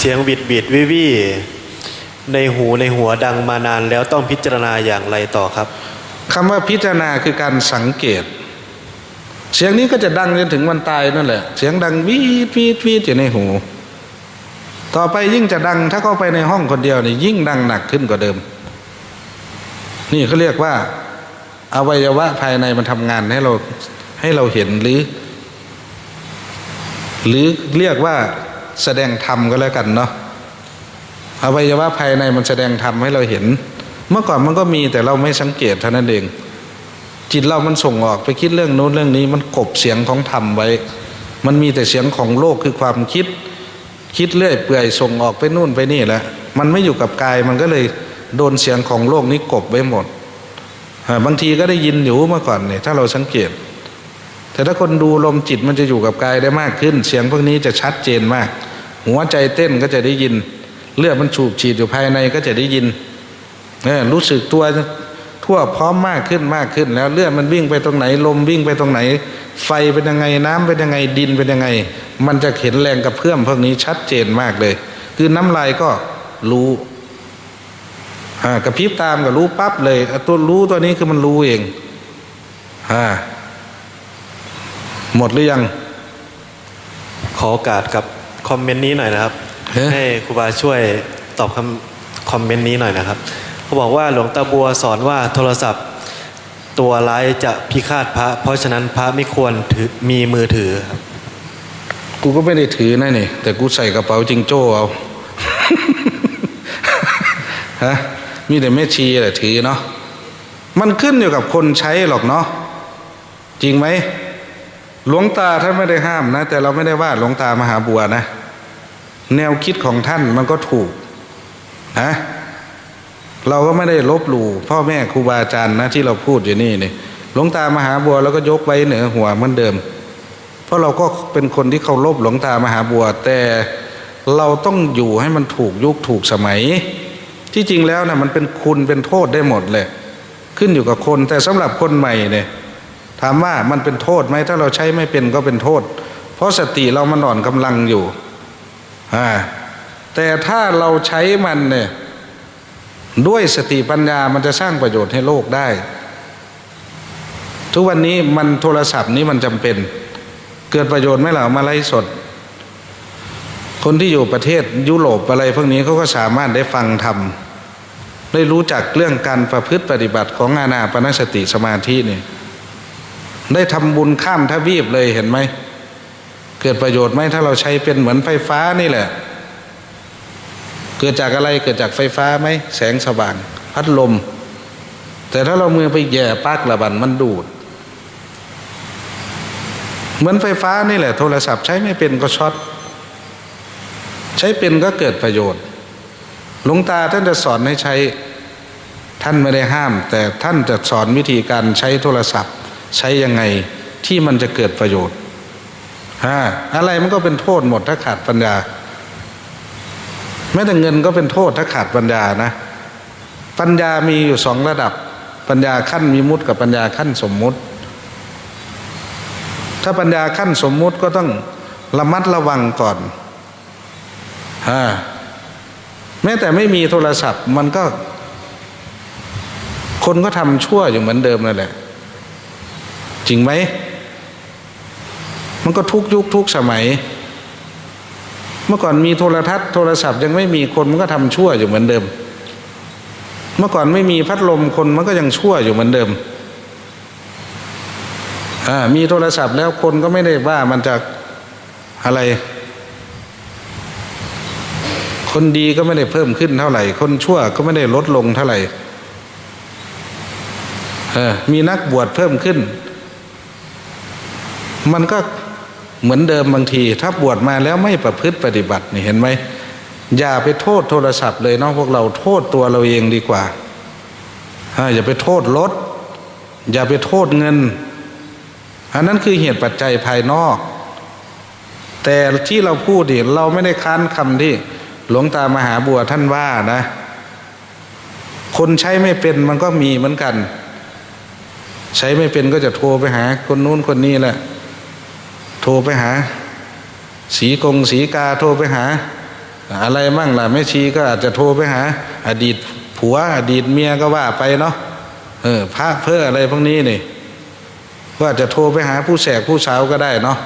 เสียงบิดบิดวิวิในหูในหัวดังมานานแล้วต้องพิจารณาอย่างไรต่อครับคำว่าพิจารณาคือการสังเกต เสียงนี้ก็จะดังจนถึงวันตายนั่นแหละ เสียงดังวีดวีดวีดอยู่ในหู ต่อไปยิ่งจะดังถ้าเข้าไปในห้องคนเดียวนี่ยิ่งดังหนักขึ้นกว่าเดิม นี่เขาเรียกว่า อวัยวะภายในมันทำงานให้เราให้เราเห็นหรือ หรือเรียกว่า แสดงธรรมก็แล้วกันเนาะอวัยวะภายในมันแสดงธรรมให้เราเห็น เมื่อก่อนมันก็มีแต่เราไม่สังเกตเท่านั้นเอง จิตเรามันส่งออกไปคิดเรื่องโน้นเรื่องนี้ มันกบเสียงของธรรมไว้ มันมีแต่เสียงของโลกคือความคิด คิดเรื่อยเปื่อยส่งออกไปนู่นไปนี่แหละ มันไม่อยู่กับกายมันก็เลยโดนเสียงของโลกนี้กบไว้หมดบางทีก็ได้ยินอยู่เมื่อก่อนเนี่ยถ้าเราสังเกต แต่ถ้าคนดูลมจิตมันจะอยู่กับกายได้มากขึ้น เสียงพวกนี้จะชัดเจนมาก หัวใจเต้นก็จะได้ยิน เลือดมันฉูบฉีดอยู่ภายในก็จะได้ยินเออรู้สึกตัวทั่วพร้อมมากขึ้นมากขึ้น แล้วเลือดมันวิ่งไปตรงไหน ลมวิ่งไปตรงไหน ไฟเป็นยังไงน้ำเป็นยังไงดินเป็นยังไง มันจะเห็นแรงกระเพื่อมพวกนี้ชัดเจนมากเลย คือน้ำลายก็รู้กระพริบตามก็รู้ปั๊บเลยตัวรู้ตัวนี้คือมันรู้เองอ่า หมดหรือยัง ขอโอกาสกับคอมเมนต์นี้หน่อยนะครับเฮ้ยให้ครูบาช่วยตอบคำคอมเมนต์นี้หน่อยนะครับเขาบอกว่าหลวงตาบัวสอนว่าโทรศัพท์ ตัวร้ายจะพิฆาตพระ เพราะฉะนั้นพระไม่ควรถือมีมือถือครับกูก็ไม่ได้ถือนะนี่ แต่กูใส่กระเป๋าจิงโจ้เอา ฮะมีแต่แม่ชีแหละถือเนาะมันขึ้นอยู่กับคนใช้หรอกเนาะจริงไหม หลวงตาท่านไม่ได้ห้ามนะ แต่เราไม่ได้ว่าหลวงตามหาบัวนะ แนวคิดของท่านมันก็ถูกนะเราก็ไม่ได้ลบหลู่พ่อแม่ครูบาอาจารย์นะที่เราพูดอยู่นี่นี่หลวงตามหาบัวเราก็ยกไว้เหนือหัวเหมือนเดิม เพราะเราก็เป็นคนที่เคารพหลวงตามหาบัว แต่เราต้องอยู่ให้มันถูกยุคถูกสมัย ที่จริงแล้วนะมันเป็นคุณเป็นโทษได้หมดเลย ขึ้นอยู่กับคนแต่สำหรับคนใหม่เนี่ย ถามว่ามันเป็นโทษไหมถ้าเราใช้ไม่เป็นก็เป็นโทษ เพราะสติเรามันอ่อนกำลังอยู่อ่าแต่ถ้าเราใช้มันเนี่ยด้วยสติปัญญามันจะสร้างประโยชน์ให้โลกได้ ทุกวันนี้มันโทรศัพท์นี้มันจำเป็น เกิดประโยชน์ไหมล่ะเอามาไล่สด คนที่อยู่ประเทศยุโรปอะไรพวกนี้เขาก็สามารถได้ฟังธรรมได้รู้จักเรื่องการประพฤติปฏิบัติของอาณาปณสติสมาธิเนี่ย ได้ทำบุญข้ามทวีปเลยเห็นไหม เกิดประโยชน์ไหมถ้าเราใช้เป็นเหมือนไฟฟ้านี่แหละ เกิดจากอะไรเกิดจากไฟฟ้าไหมแสงสว่าง พัดลม แต่ถ้าเรามือไปแย่ปักระบันมันดูด เหมือนไฟฟ้านี่แหละ โทรศัพท์ใช้ไม่เป็นก็ช็อตใช้เป็นก็เกิดประโยชน์หลวงตาท่านจะสอนให้ใช้ท่านไม่ได้ห้าม แต่ท่านจะสอนวิธีการใช้โทรศัพท์ ใช้ยังไงที่มันจะเกิดประโยชน์ฮะอะไรมันก็เป็นโทษหมดถ้าขาดปัญญาแม้แต่เงินก็เป็นโทษถ้าขาดปัญญานะ ปัญญามีอยู่สองระดับ ปัญญาขั้นมีมุตกับปัญญาขั้นสมมุติ ถ้าปัญญาขั้นสมมุติก็ต้องระมัดระวังก่อนฮะแม้แต่ไม่มีโทรศัพท์มันก็ คนก็ทำชั่วอยู่เหมือนเดิมนั่นแหละ จริงไหม มันก็ทุกยุคทุกสมัย เมื่อก่อนมีโทรทัศน์โทรศัพท์ยังไม่มีคนมันก็ทำชั่วอยู่เหมือนเดิม เมื่อก่อนไม่มีพัดลมคนมันก็ยังชั่วอยู่เหมือนเดิมอ่ามีโทรศัพท์แล้วคนก็ไม่ได้ว่ามันจะอะไร คนดีก็ไม่ได้เพิ่มขึ้นเท่าไหร่ คนชั่วก็ไม่ได้ลดลงเท่าไหร่เออมีนักบวชเพิ่มขึ้น มันก็เหมือนเดิมบางที ถ้าบวชมาแล้วไม่ประพฤติปฏิบัตินี่เห็นไหมอย่าไปโทษโทรศัพท์เลยเนาะพวกเราโทษตัวเราเองดีกว่าอย่าไปโทษรถอย่าไปโทษเงิน อันนั้นคือเหตุปัจจัยภายนอก แต่ที่เราพูดนี่เราไม่ได้ค้านคำที่หลวงตามหาบัวท่านว่านะ คนใช้ไม่เป็นมันก็มีเหมือนกัน ใช้ไม่เป็นก็จะโทรไปหา คนนู้นคนนี้แหละ โทรไปหา สีกงสีกาโทรไปหา อะไรมั่งล่ะแม่ชีก็อาจจะโทรไปหา อดีตผัว อดีตเมียก็ว่าไปเนาะเออพระเพื่ออะไรพวกนี้นี่ก็อาจจะโทรไปหาผู้แสกผู้สาวก็ได้เนาะ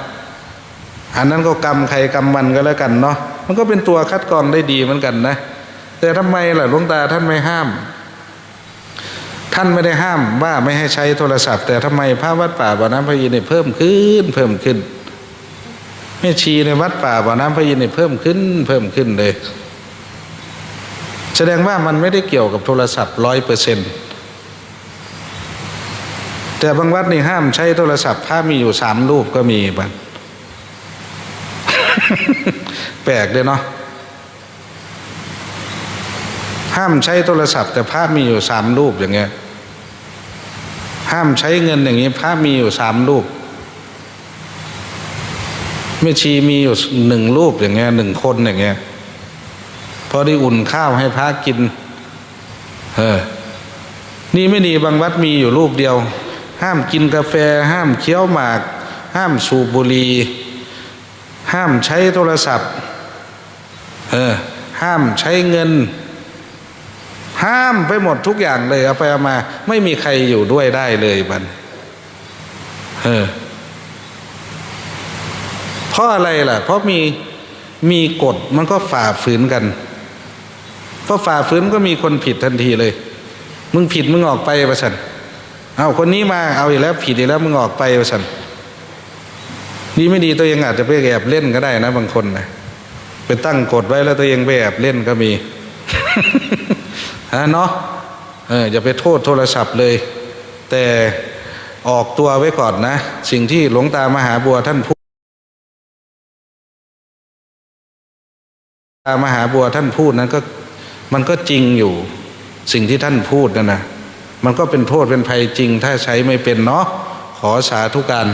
อันนั้นก็กรรมใครกรรมมันก็แล้วกันเนาะมันก็เป็นตัวคัดกรองได้ดีเหมือนกันนะ แต่ทำไมล่ะหลวงตาท่านไม่ห้าม ท่านไม่ได้ห้ามว่าไม่ให้ใช้โทรศัพท์ แต่ทำไมพระวัดป่าบ่อน้ำพระอินทร์เนี่เพิ่มขึ้นเพิ่มขึ้น ม่ชีในวัดป่าบ่อน้ำพระอินทร์เนี่เพิ่มขึ้นเพิ่มขึ้นเลย แสดงว่ามันไม่ได้เกี่ยวกับโทรศัพท์ร้อยเปอร์เซ็นต์แต่บางวัดนี่ห้ามใช้โทรศัพท์พระมีอยู่สามรูปก็มีบันแปลกเลยเนาะห้ามใช้โทรศัพท์ แต่พระมีอยู่สามรูปอย่างเงี้ยห้ามใช้เงินอย่างนี้พระมีอยู่สามรูป ม่ชีมีอยู่หนึ่งรูปอย่างเงี้ยหนึ่งคนอย่างเงี้ยพอได้อุ่นข้าวให้พระกิน เออ นี่ไม่ดีบางวัดมีอยู่รูปเดียว ห้ามกินกาแฟ ห้ามเคี้ยวหมาก ห้ามสูบบุหรี่ห้ามใช้โทรศัพท์ เออ ห้ามใช้เงิน ห้ามไปหมดทุกอย่างเลยเอาไปเอามา ไม่มีใครอยู่ด้วยได้เลยมัน เออ เพราะอะไรล่ะ เพราะมีมีกฎมันก็ฝ่าฝืนกันเพราะฝ่าฝืนก็มีคนผิดทันทีเลย มึงผิดมึงออกไปประสันเอาคนนี้มาเอาอีกแล้ว ผิดอีกแล้วมึงออกไปประสันดีไม่ดีตัวเองอาจจะไปแอบเล่นก็ได้นะ บางคนนะไปตั้งกฎไว้แล้วตัวเองไปแอบเล่นก็มีฮะเนาะเอออย่าไปโทษโทรศัพท์เลย แต่ออกตัวไว้ก่อนนะ สิ่งที่หลวงตามหาบัวท่านพูดามหาบัวท่านพูดนั้นก็มันก็จริงอยู่สิ่งที่ท่านพูดนั่นนะมันก็เป็นโทษเป็นภัยจริงถ้าใช้ไม่เป็นเนาะขอสาธุการ